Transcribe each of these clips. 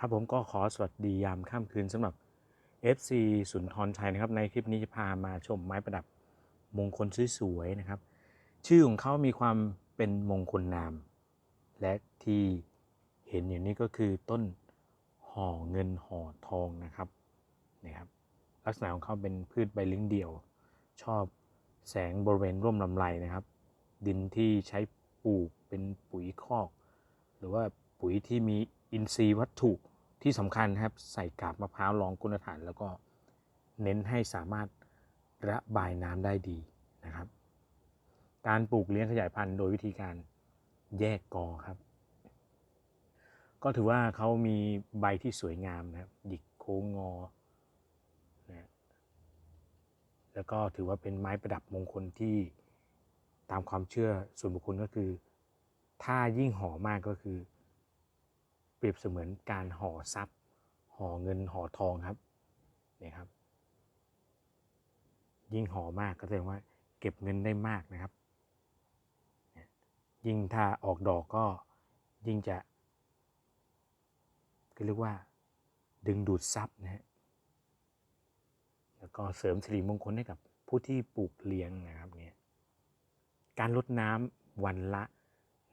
ครับผมก็ขอสวัสดียามค่ำคืนสำหรับ FC สุนทรชัยนะครับ ในคลิปนี้จะพามาชมไม้ประดับมงคลสวยๆนะครับ ชื่อของเขามีความเป็นมงคลนาม และที่เห็นอยู่นี้ก็คือต้นห่อเงินห่อทองนะครับนี่ครับลักษณะของเขาเป็นพืชใบลิ้งเดี่ยว ชอบแสงบริเวณร่มลำไรนะครับ ดินที่ใช้ปลูกเป็นปุ๋ยคอก หรือว่าปุ๋ยที่มีอินทรีย์วัตถุ ที่สำคัญครับใส่กาบมะพร้าวรองกุณฐานแล้วก็เน้นให้สามารถระบายน้ำได้ดีนะครับ การปลูกเลี้ยงขยายพันธุ์โดยวิธีการแยกกอครับ ก็ถือว่าเขามีใบที่สวยงามนะครับหยิกโค้งงอนะแล้วก็ถือว่าเป็นไม้ประดับมงคลที่ตามความเชื่อส่วนบุคคลก็คือ ถ้ายิ่งห่อมากก็คือ เปรียบเสมือนการห่อทรัพย์ห่อเงินห่อทองครับนี่ครับ ยิ่งห่อมากก็แสดงว่าเก็บเงินได้มากนะครับ ยิ่งถ้าออกดอกก็ยิ่งจะก็เรียกว่า ดึงดูดทรัพย์นะฮะแล้วก็เสริมสิริมงคลให้กับผู้ที่ปลูกเลี้ยงนะครับเนี่ยการลดน้ำวันละ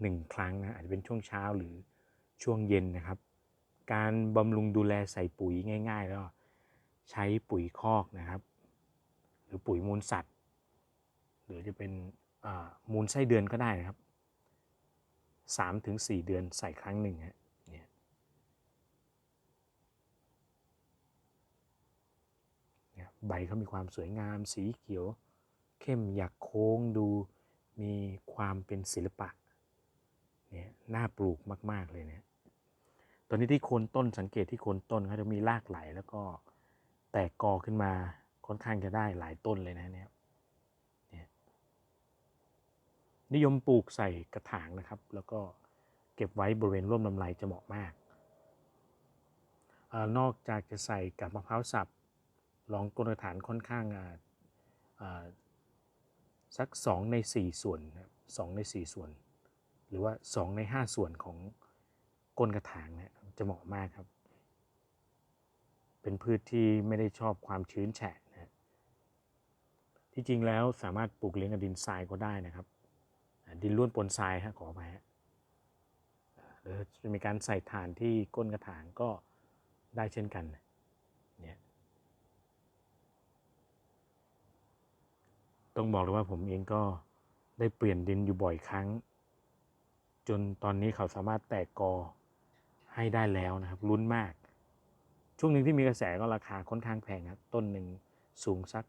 หนึ่งครั้งนะอาจจะเป็นช่วงเช้าหรือ ช่วงเย็นนะครับ การบำรุงดูแลใส่ปุ๋ยง่าย ๆ แล้วใช้ปุ๋ยคอกนะครับ หรือปุ๋ยมูลสัตว์ หรือจะเป็นมูลไส้เดือนก็ได้นะครับสามถึงสี่เดือนใส่ครั้งหนึ่งฮะเนี่ยเนี่ยใบเขามีความสวยงามสีเขียว เข้มอยากโค้งดูมีความเป็นศิลปะ เนี่ยน่าปลูกมาก ๆ เลยเนี่ยตอนนี้ที่โคนต้นสังเกตที่โคนต้นเขาจะมีรากไหลแล้วก็แตกกอขึ้นมาค่อนข้างจะได้หลายต้นเลยนะเนี่ยนิยมปลูกใส่กระถางนะครับ แล้วก็เก็บไว้บริเวณร่วมลำไรจะเหมาะมากอนอกจากจะใส่กับมะพร้าวสับรองก้นกระถางค่อนข้างอ่าสัก 2 ใน 4 ส่วนนะครับสองใน 4 ส่วน หรือว่า 2 ใน 5 ส่วนของก้นกระถางเนี่ยจะเหมาะมากครับ เป็นพืชที่ไม่ได้ชอบความชื้นแฉะนะฮะที่จริงแล้วสามารถปลูกเลี้ยงกับดินทรายก็ได้นะครับ ดินล้วนปนทรายฮะขอไปฮะหรือจะมีการใส่ถ่านที่ก้นกระถางก็ได้เช่นกันเนี่ยต้องบอกเลยว่าผมเองก็ได้เปลี่ยนดินอยู่บ่อยครั้ง จนตอนนี้เขาสามารถแตกกอให้ได้แล้วนะครับลุ้นมาก ช่วงหนึ่งที่มีกระแสก็ราคาค่อนข้างแพงครับต้นหนึ่งสูงสัก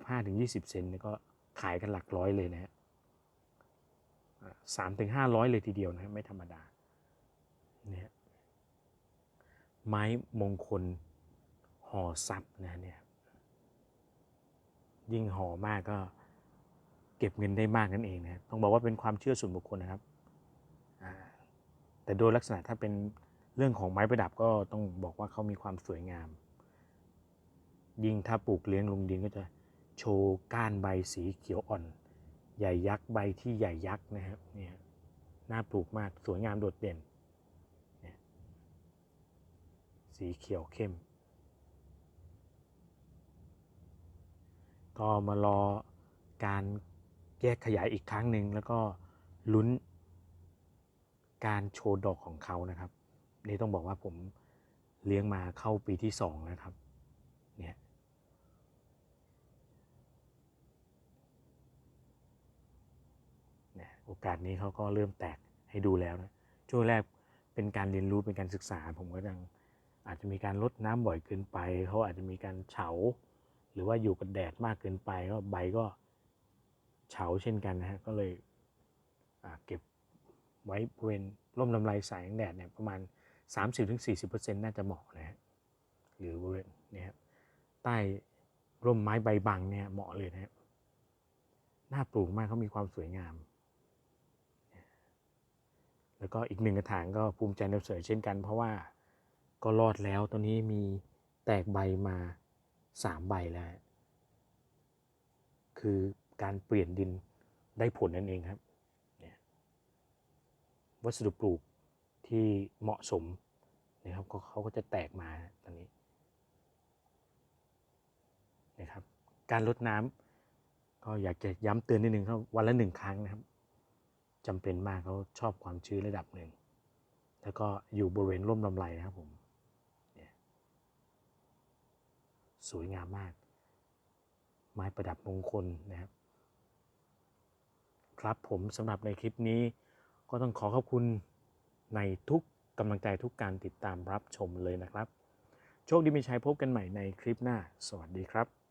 15-20 เซนนี่ก็ขายกันหลักร้อยเลยนะฮะสามถึงห้าร้อยเลยทีเดียวนะไม่ธรรมดาเนี่ยไม้มงคลห่อซับนะเนี่ยยิ่งห่อมากก็เก็บเงินได้มากนั่นเองนะต้องบอกว่าเป็นความเชื่อส่วนบุคคลนะครับ แต่โดยลักษณะถ้าเป็นเรื่องของไม้ประดับก็ต้องบอกว่าเขามีความสวยงาม ยิ่งถ้าปลูกเลี้ยงลงดินก็จะโชว์ก้านใบสีเขียวอ่อน ใหญ่ยักษ์ใบที่ใหญ่ยักษ์นะครับเนี่ยน่าปลูกมากสวยงามโดดเด่น สีเขียวเข้ม ก็มารอการแยกขยายอีกครั้งหนึ่งแล้วก็ลุ้น การโชว์ดอกของเขานะครับ นี่ต้องบอกว่าผมเลี้ยงมาเข้าปีที่สองแล้วครับ เนี่ย โอกาสนี้เขาก็เริ่มแตกให้ดูแล้วนะ ช่วงแรกเป็นการเรียนรู้เป็นการศึกษา ผมก็ยังอาจจะมีการลดน้ำบ่อยเกินไป เขาอาจจะมีการเฉา หรือว่าอยู่กับแดดมากเกินไปก็ใบก็เฉาเช่นกันนะฮะ ก็เลยเก็บ ไว้บริเวณร่มลำไรสายแสงแดดเนี่ยประมาณ 30-40%น่าจะเหมาะนะฮะหรือบริเวณนี่ครับใต้ร่มไม้ใบบังเนี่ยเหมาะเลยนะฮะน่าปลูกมากเขามีความสวยงาม แล้วก็อีกหนึ่งกระถางก็ภูมิใจนำเสนอเช่นกัน เพราะว่าก็รอดแล้วตอนนี้มีแตกใบมาสามใบแล้ว คือการเปลี่ยนดินได้ผลนั่นเองครับ วัสดุปลูกที่เหมาะสมนะครับก็เขาก็จะแตกมาตอนนี้นะครับ การลดน้ำก็อยากจะย้ำเตือนนิดนึงครับวันละหนึ่งครั้งนะครับจำเป็นมากเขาชอบความชื้นระดับหนึ่งแล้วก็อยู่บริเวณร่มลำไรนะครับผมเนี่ยสวยงามมาก ไม้ประดับมงคลนะครับ ครับผมสำหรับในคลิปนี้ ก็ต้องขอขอบคุณในทุกกำลังใจทุกการติดตามรับชมเลยนะครับ โชคดีมีชัยพบกันใหม่ในคลิปหน้า สวัสดีครับ